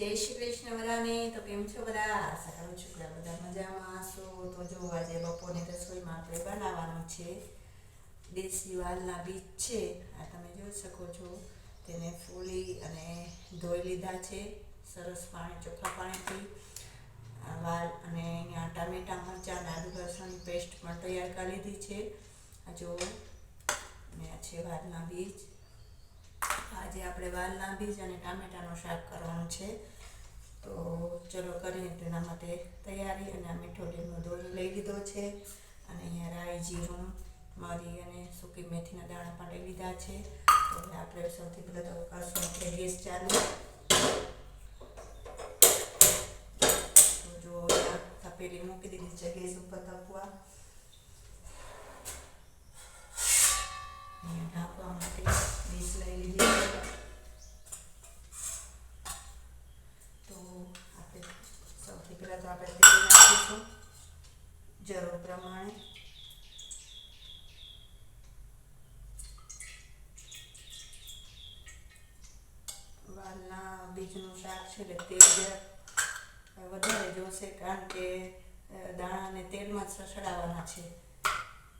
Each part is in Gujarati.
જય શ્રી કૃષ્ણ બધાને તો કેમ છો બધા આશા કરું છું કે બધા મજામાં છો તો જો આજે બપોરની રસોઈમાં આપણે બનાવવાનું છે. દેશી વાલના બીજ છે. આ તમે જોઈ શકો છો. તેને ફૂલી અને ધોઈ લીધા છે. સરસ પાણી, ચોખ્ખા પાણીથી. વાલ અને અહીંયા ટામેટા, મરચાં અને આદુ લસણની પેસ્ટ પણ તૈયાર કરી લીધી છે. આ જો અને આ છે વાલના બીજ. આજે આપણે વાલના બીજ અને ટામેટાનું શાક કરવાનું છે. તો ચલો કરીને તેના માટે તૈયારી અને આ મીઠો લીમડો દોરી લઈ લીધો છે. અને અહીંયા રાઈ, જીરું, મરી અને સૂકી મેથીના દાણા પણ લઈ લીધા છે. તો આપણે સૌથી પહેલાં તો કરશું આપણે ગેસ ચાલુ. તો જો તપેલી મૂકી દીધી છે ગેસ ઉપર તપવા. ઢાંકવા માટે ડીશ લઈ લીધી છે તો આપણે સૌથી પહેલાં તો આપણે તેલ નાખીશું જરૂર પ્રમાણે. વાલના બીજનું શાક છે એટલે તેલ વધારે જોશે કારણ કે દાણાને તેલમાં જ સસડાવવાના છે.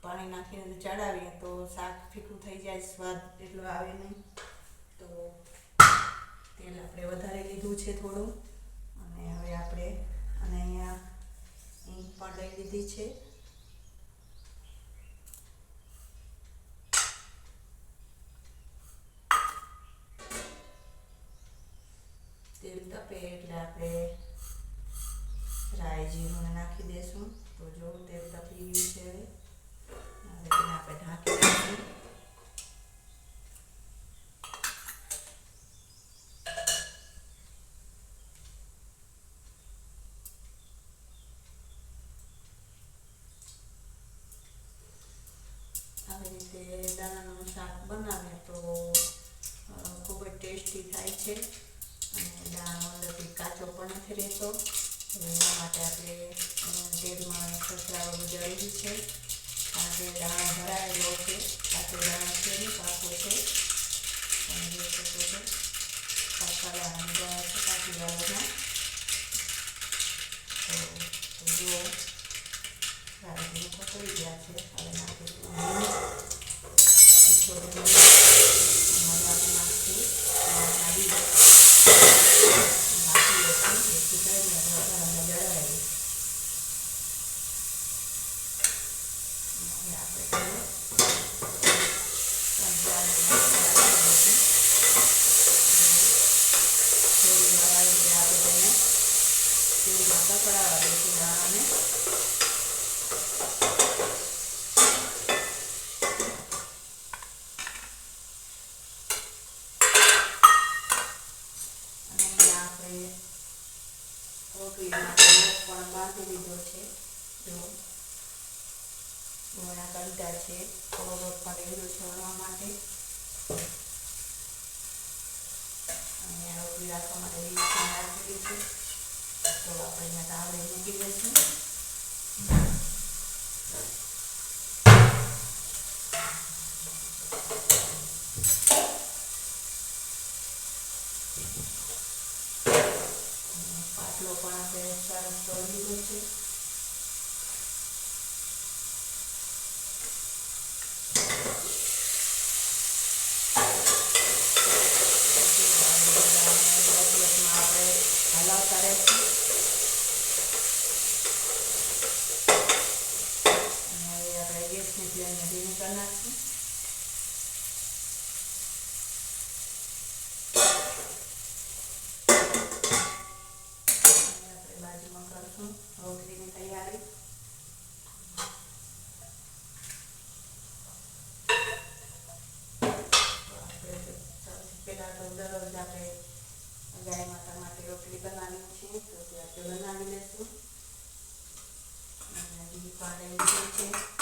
પાણી નાખીને ચડાવીએ તો શાક ફીકું થઈ જાય, સ્વાદ એટલો આવે નહીં. તો તેલ આપણે વધારે લીધું છે થોડું. અને હવે આપણે અને અહીંયા ઈંક પણ લઈ લીધી છે તેલ તપે એટલે આપણે રાઈ જીરું નાખી દેશું તો જો તેલ તપી ગયું છે હવે હવે તેને આપણે ઢાંકી દઈશું આવી રીતે દાણાનું શાક બનાવે તો ખૂબ જ ટેસ્ટી થાય છે. અને દાણો અંદરથી કાચો પણ નથી રહેતો. એના માટે આપણે તેલમાં સસરાવવું જરૂરી છે કારણ કે દાણો ભરાયેલો છે, કાચો દાણો છે નહીં પાકો છે. તમે જોઈ શકો છો પાકા દાણા ગયા છે કાચી દાણામાં તો જુઓ. સારા રાઈ પકડી ગયા છે. હવે. નાખી દઈશું. જેથી કરીને આપણે અંદર જળવાય. હવે આપણે તેને સંચાલન નાખી દઈશું. થોડી વાર આવી રીતે આપણે તેને તેલમાં કકડાવવા દઈશું દાણાને અને અહીંયા આપણે રોટલી માટે લોટ પણ બાંધી લીધો છે જો ગોળા કલતા છે, થોડો લોટ પણ લીધો માટે. રોટલી રાખવા માટે તો આપણે અહીંયા તાવડે મૂકી દઈશું પાટલો પણ આપણે સરસ તળી લીધો છે આપણે હલાવતા રહીશું અને હવે આપણે ગેસની ફ્લેમને ધીમી કરી નાખશું અને આપણે બાજુમાં કરશું રોટલીની તૈયારી તો આપણે સૌથી પહેલાં તો દરરોજ આપણે ગાય માતા માટે રોટલી બનાવી છે. તો તે બનાવી લેશું. અને ઘી પણ છે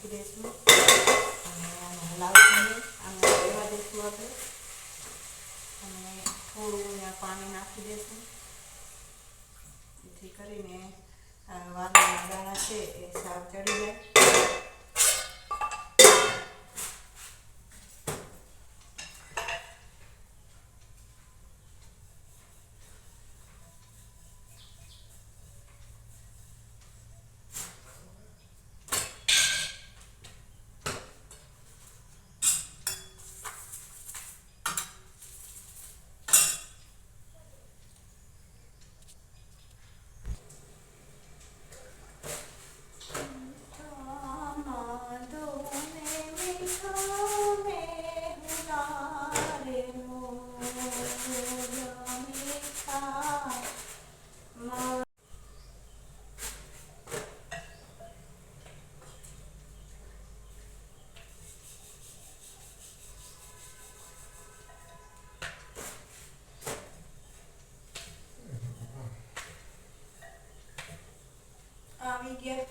નાખી દઈશું અને આને હલાવીને આને રહેવા દઈશું આપણે. અને થોડું પાણી નાખી દઈશું જેથી કરીને વાદળના દાણા છે આવી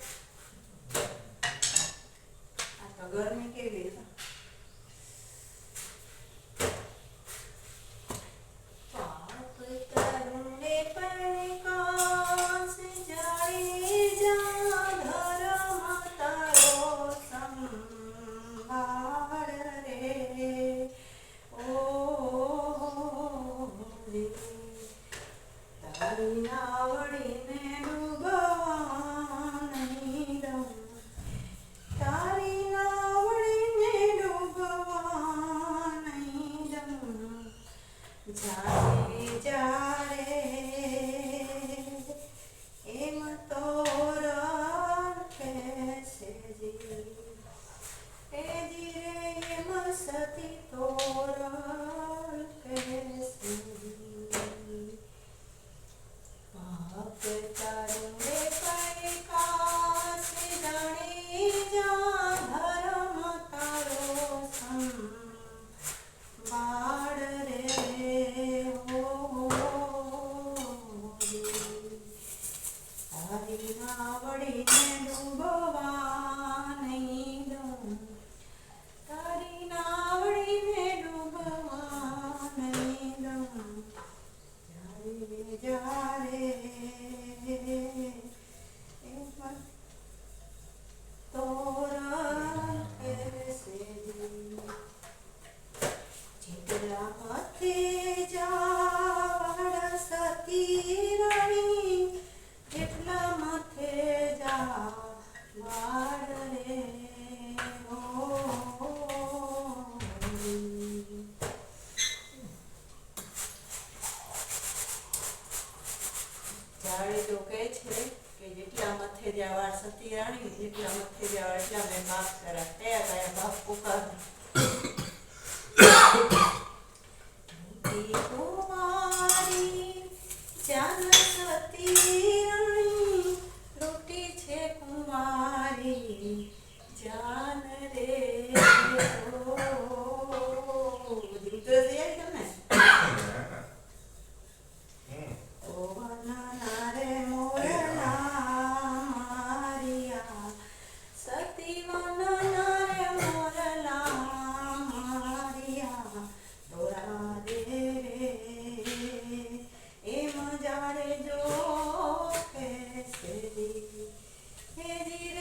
Señor, es de ti,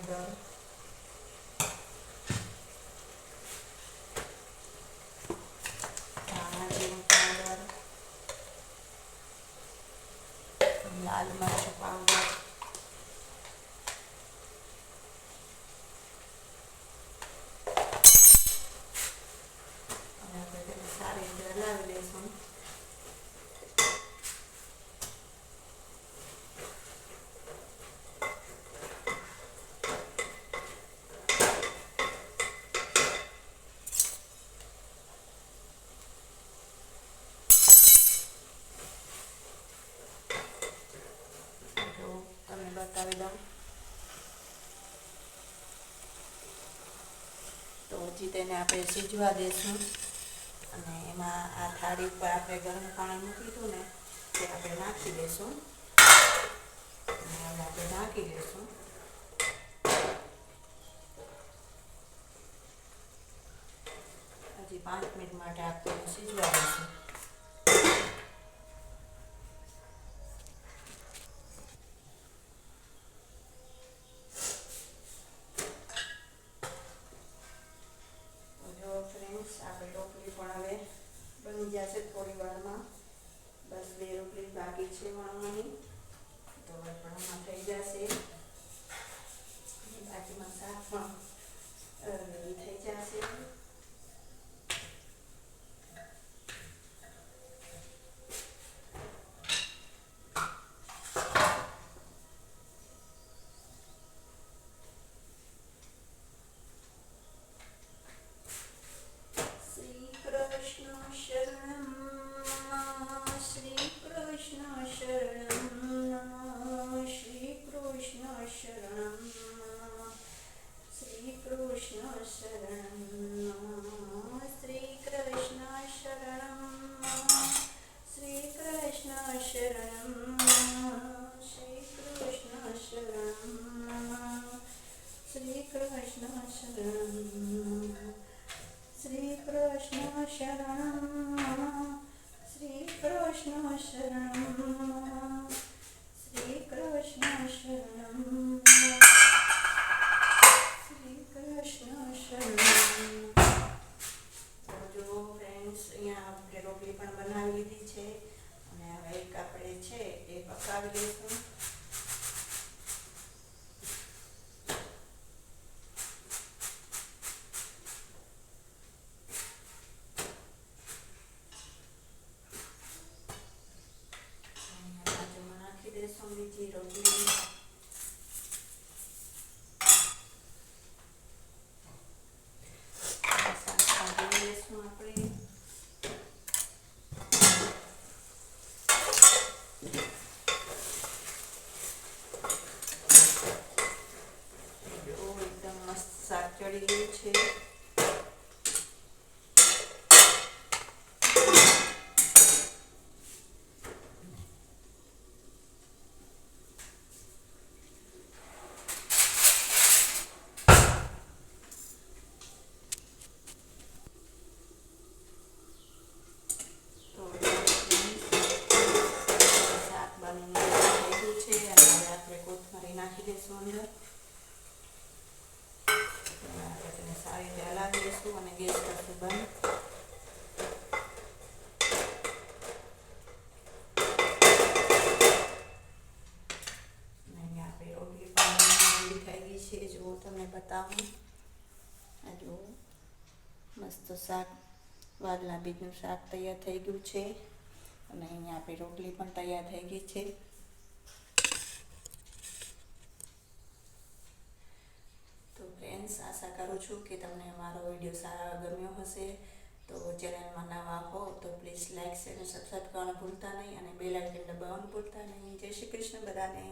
Obrigada. તેને આપણે સીજવા દઈશું અને એમાં આ થાળી ઉપર આપણે ગરમ પાણી મૂકી ને તે આપણે નાખી દઈશું અને હવે આપણે નાખી દઈશું હજી પાંચ મિનિટ માટે આપણે સીજવા દઈશું 嗯嗯嗯嗯嗯嗯嗯 Krishna Sharam. Sri Krishna Sharam. છે જુઓ તમને બતાવું આ જુઓ મસ્ત શાક વાદલા બીજનું શાક તૈયાર થઈ ગયું છે અને અહીંયા આપણી રોટલી પણ તૈયાર થઈ ગઈ છે। તો ફ્રેન્ડ્સ આશા કરું છું કે તમને મારો વીડિયો સારા ગમ્યો હશે। તો ચેનલમાં નવા હો તો પ્લીઝ લાઇક શેર અને સબસ્ક્રાઈબ કરવાનું ભૂલતા નહીં અને બેલ આઇકન દબાવવાનું ભૂલતા નહીં. જય શ્રી કૃષ્ણ બધાને.